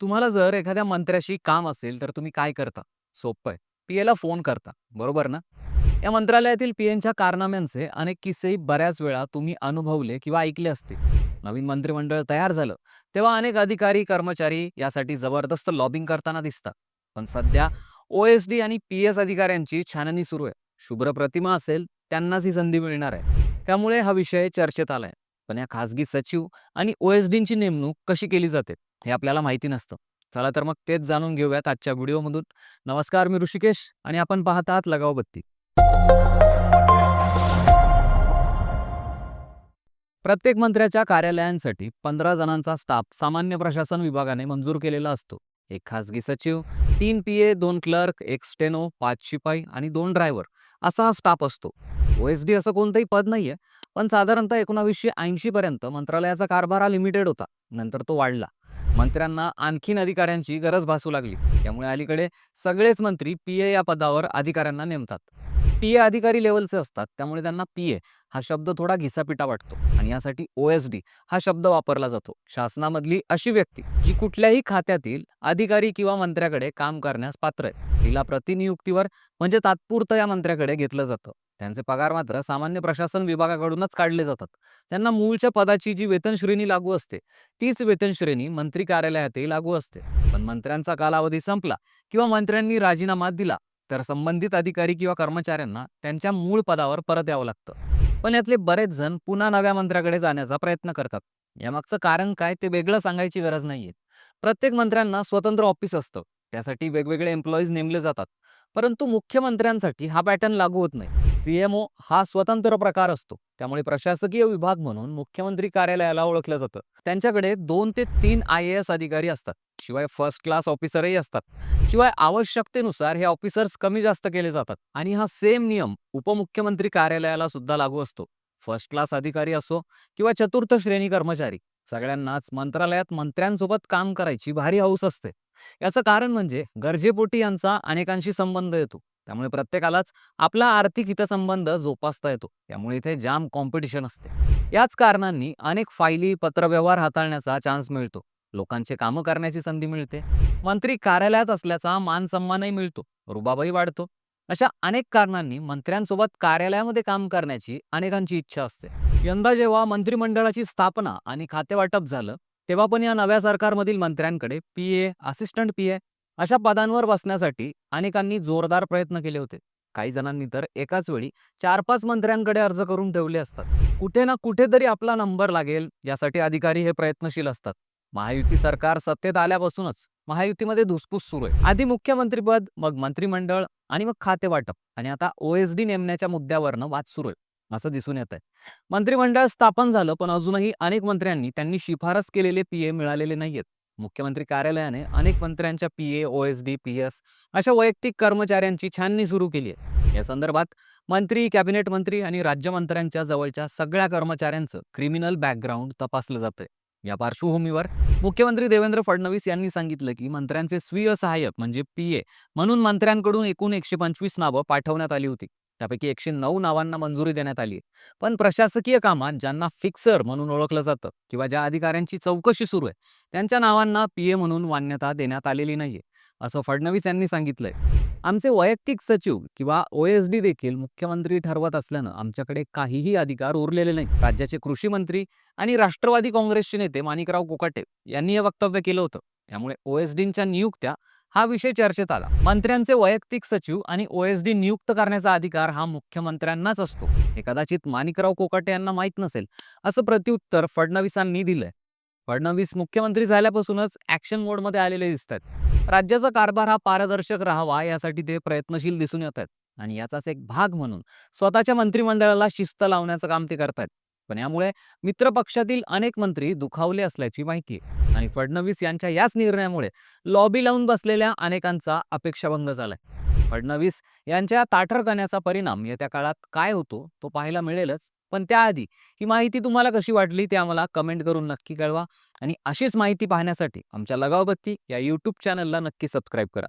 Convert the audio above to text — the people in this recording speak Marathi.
तुम्हाला जर एखाद्या मंत्र्याशी काम असेल तर तुम्ही काय करता? सोपं आहे. पीएला फोन करता, बरोबर ना? या मंत्रालयातील पीएनच्या कारनाम्यांचे अनेक किस्सेही बऱ्याच वेळा तुम्ही अनुभवले किंवा ऐकले असते नवीन मंत्रिमंडळ तयार झालं, तेव्हा अनेक अधिकारी, कर्मचारी यासाठी जबरदस्त लॉबिंग करताना दिसतात. पण सध्या ओ एस डी आणि पीएस अधिकाऱ्यांची छाननी सुरू आहे. शुभ्र प्रतिमा असेल, त्यांनाच ही संधी मिळणार आहे. त्यामुळे हा विषय चर्चेत आलाय. पण या खासगी सचिव आणि ओ एस डींची नेमणूक कशी केली जाते हे आपल्याला माहिती नसतं. चला तर मग तेच जाणून घेऊयात आजच्या व्हिडिओमधून. नमस्कार, मी ऋषिकेश आणि आपण पाहत आहात लगाव बत्ती. प्रत्येक मंत्र्याच्या कार्यालयांसाठी पंधरा जणांचा स्टाफ सामान्य प्रशासन विभागाने मंजूर केलेला असतो. एक खासगी सचिव, तीन पीए, दोन क्लर्क, एक स्टेनो, पाच शिपाई आणि दोन ड्रायव्हर असा हा स्टाफ असतो. ओ एस डी असं कोणतंही पद नाहीये, पण साधारणतः एकोणावीसशे ऐंशी पर्यंत मंत्रालयाचा कारभार हा लिमिटेड होता. नंतर तो वाढला. मंत्र्यांना आणखीन अधिकाऱ्यांची गरज भासू लागली. त्यामुळे अलीकडे सगळेच मंत्री पीए या पदावर अधिकाऱ्यांना नेमतात. पीए अधिकारी लेवलचे असतात, त्यामुळे त्यांना पीए हा शब्द थोडा घिसापिटा वाटतो आणि यासाठी ओ एस डी हा शब्द वापरला जातो. शासनामधली अशी व्यक्ती जी कुठल्याही खात्यातील अधिकारी किंवा मंत्र्याकडे काम करण्यास पात्र आहे. तिला प्रतिनियुक्तीवर म्हणजे तात्पुरतं या मंत्र्याकडे घेतलं जातं. त्यांचे पगार मात्र सामान्य प्रशासन विभागाकडूनच काढले जातात. त्यांना मूळच्या पदाची जी वेतन श्रेणी लागू असते, तीच वेतन श्रेणी मंत्री कार्यालयातही लागू असते. पण मंत्र्यांचा कालावधी संपला किंवा मंत्र्यांनी राजीनामा दिला तर संबंधित अधिकारी किंवा कर्मचाऱ्यांना त्यांच्या मूळ पदावर परत यावं लागतं. पण यातले बरेच जण पुन्हा नव्या मंत्र्याकडे जाण्याचा प्रयत्न करतात. यामागचं कारण काय ते वेगळं सांगायची गरज नाहीये. प्रत्येक मंत्र्यांना स्वतंत्र ऑफिस असतं. त्यासाठी वेगवेगळे एम्प्लॉईज नेमले जातात. परंतु मुख्यमंत्र्यांसाठी हा पॅटर्न लागू होत नाही. सीएमओ हा स्वतंत्र प्रकार असतो. त्यामुळे प्रशासकीय विभाग म्हणून मुख्यमंत्री कार्यालयाला ओळखलं जातं. त्यांच्याकडे दोन ते तीन आय ए एस अधिकारी असतात. शिवाय फर्स्ट क्लास ऑफिसरही असतात. शिवाय आवश्यकतेनुसार हे ऑफिसर्स कमी जास्त केले जातात आणि हा सेम नियम उपमुख्यमंत्री कार्यालयाला सुद्धा लागू असतो. फर्स्ट क्लास अधिकारी असो किंवा चतुर्थ श्रेणी कर्मचारी सगळ्यांनाच मंत्रालयात मंत्र्यांसोबत काम करायची भारी हौस असते. याचं कारण म्हणजे गरजेपोटी यांचा अनेकांशी संबंध येतो. त्यामुळे प्रत्येकालाच आपला आर्थिक हितसंबंध जोपासता येतो. त्यामुळे इथे जाम कॉम्पिटिशन असते. याच कारणांनी अनेक फायली, पत्रव्यवहार हाताळण्याचा चान्स मिळतो. लोकांचे कामं करण्याची संधी मिळते. मंत्री कार्यालयात असल्याचा मान-सन्मानही मिळतो. रुबाबही वाढतो. अशा अनेक कारणांनी मंत्र्यांसोबत कार्यालयामध्ये काम करण्याची अनेकांची इच्छा असते. यंदा जेव्हा मंत्रिमंडळाची स्थापना आणि खातेवाटप झालं, तेव्हा पण या नव्या सरकारमधील मंत्र्यांकडे पीए, असिस्टंट पीए अशा पदांवर बसण्यासाठी अनेकांनी जोरदार प्रयत्न केले होते. काही जणांनी तर एकाच वेळी चार पाच मंत्र्यांकडे अर्ज करून ठेवले असतात. कुठे ना कुठेतरी आपला नंबर लागेल यासाठी अधिकारी हे प्रयत्नशील असतात. महायुती सरकार सत्तेत आल्यापासूनच महायुतीमध्ये धुसफूस सुरू आहे. आधी मुख्यमंत्रीपद, मग मंत्रिमंडळ आणि मग खाते वाटप आणि आता ओएसडी नेमण्याच्या मुद्द्यावरनं वाद सुरू आहे. असं दिसून येत आहे. मंत्रिमंडळ स्थापन झालं, पण अजूनही अनेक मंत्र्यांनी त्यांनी शिफारस केलेले पीए मिळालेले नाहीयेत. मुख्यमंत्री कार्यालयाने अनेक मंत्र्यांच्या पीए, पी एस अशा वैयक्तिक कर्मचाऱ्यांची छाननी सुरू केली आहे. या संदर्भात मंत्री, कॅबिनेट मंत्री आणि राज्यमंत्र्यांच्या जवळच्या सगळ्या कर्मचाऱ्यांचं क्रिमिनल बॅकग्राऊंड तपासलं जातंय. या पार्श्वभूमीवर मुख्यमंत्री देवेंद्र फडणवीस यांनी सांगितलं की मंत्र्यांचे स्वीय सहाय्यक म्हणजे पी ए म्हणून मंत्र्यांकडून एकूण एकशे पंचवीस नावं पाठवण्यात आली होती. त्यापैकी एकशे नऊ नावांना मंजुरी देण्यात आली. पण प्रशासकीय कामात ज्यांना फिक्सर म्हणून ओळखलं जातं किंवा ज्या अधिकाऱ्यांची चौकशी सुरू आहे, त्यांच्या नावांना पीए म्हणून मान्यता देण्यात आलेली नाहीये, असं फडणवीस यांनी सांगितलंय. आमचे वैयक्तिक सचिव किंवा ओ एस डी देखील मुख्यमंत्री ठरवत असल्यानं आमच्याकडे काहीही अधिकार उरलेले नाही. राज्याचे कृषी मंत्री आणि राष्ट्रवादी काँग्रेसचे नेते माणिकराव कोकाटे यांनी हे वक्तव्य केलं होतं. त्यामुळे ओएसडींच्या नियुक्त्या हा विषय चर्चेत आला. मंत्र्यांचे वैयक्तिक सचिव आणि ओएसडी नियुक्त करण्याचा अधिकार हा मुख्यमंत्र्यांनाच असतो. हे कदाचित माणिकराव कोकाटे यांना माहीत नसेल, असं प्रत्युत्तर फडणवीसांनी दिलंय. फडणवीस मुख्यमंत्री झाल्यापासूनच ऍक्शन मोडमध्ये आलेले दिसतायत. राज्याचा कारभार हा पारदर्शक राहावा यासाठी ते प्रयत्नशील दिसून येत आहेत आणि याचाच एक भाग म्हणून स्वतःच्या मंत्रिमंडळाला शिस्त लावण्याचं काम ते करतायत. पण यामुळे मित्रपक्षातील अनेक मंत्री दुखावले असल्याची माहिती आहे आणि फडणवीस यांच्या याच निर्णयामुळे लॉबी लावून बसलेल्या अनेकांचा अपेक्षाभंग झालाय. फडणवीस यांच्या ताठरपणाचा परिणाम येत्या काळात काय होतो तो पाहायला मिळेलच. पण त्याआधी ही माहिती तुम्हाला कशी वाटली ते आम्हाला कमेंट करून नक्की कळवा आणि अशीच माहिती पाहण्यासाठी आमच्या लगावबत्ती या यूट्यूब चॅनलला नक्की सबस्क्राईब करा.